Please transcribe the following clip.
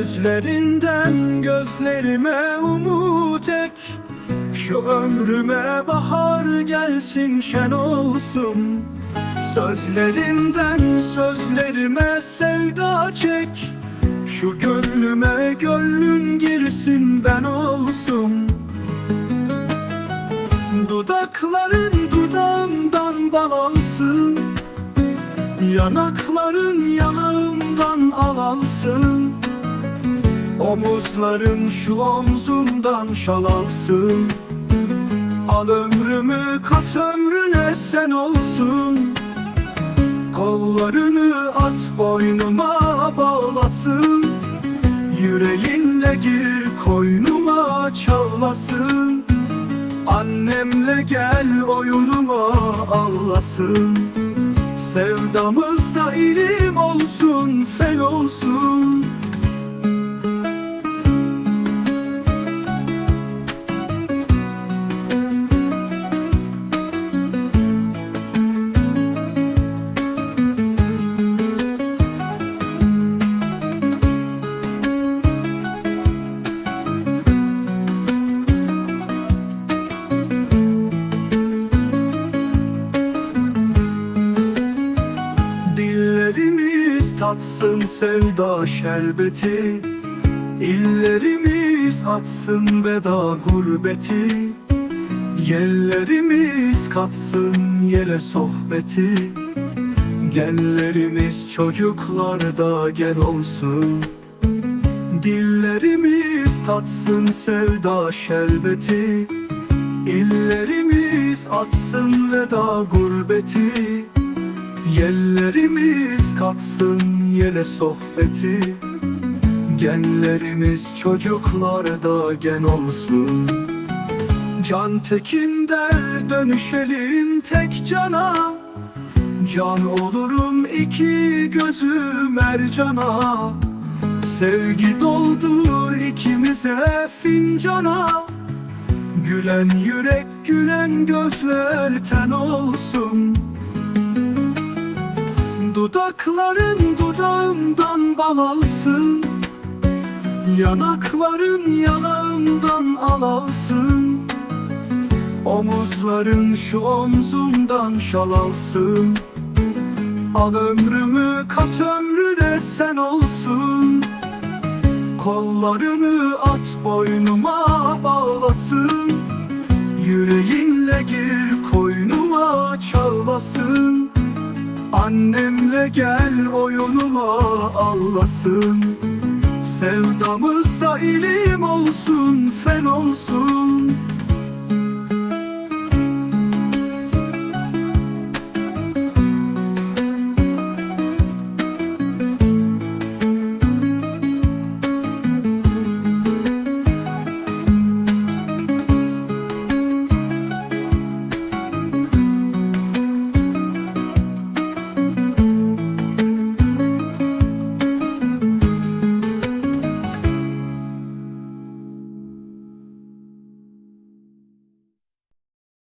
Sözlerinden gözlerime umut ek. Şu ömrüme bahar gelsin şen olsun. Sözlerinden sözlerime sevda çek. Şu gönlüme gönlün girsin ben olsun. Dudakların dudağımdan bal alsın. Yanakların yanağımdan al alsın Omuzların şu omzumdan şal alsın. Al ömrümü kat ömrüne sen olsun. Kollarını at boynuma bağlasın. Yüreğinle gir koynuma çalmasın Annemle gel oyunuma ağlasın. Sevdamızda ilim olsun, fel olsun tatsın sevda şerbeti. İllerimiz atsın veda gurbeti. Yellerimiz katsın yele sohbeti. Genlerimiz çocuklarda gen olsun. Dillerimiz tatsın sevda şerbeti. İllerimiz atsın veda gurbeti Yellerimiz katsın yele sohbeti. Genlerimiz çocuklarda gen olsun. Can tekin der dönüşelim tek cana. Can olurum iki gözüm mercana Sevgi doldur ikimize fincana. Gülen yürek gülen gözler ten olsun Dudakların dudağımdan bal alsın. Yanakların yanağımdan al alsın. Omuzların şu omzumdan şal alsın. Al ömrümü kat ömrüne sen olsun. Kollarını at boynuma bağlasın. Yüreğinle gir koynuma çalmasın Annemle gel oyunuma ağlasın Sevdamızda ilim olsun, fen olsun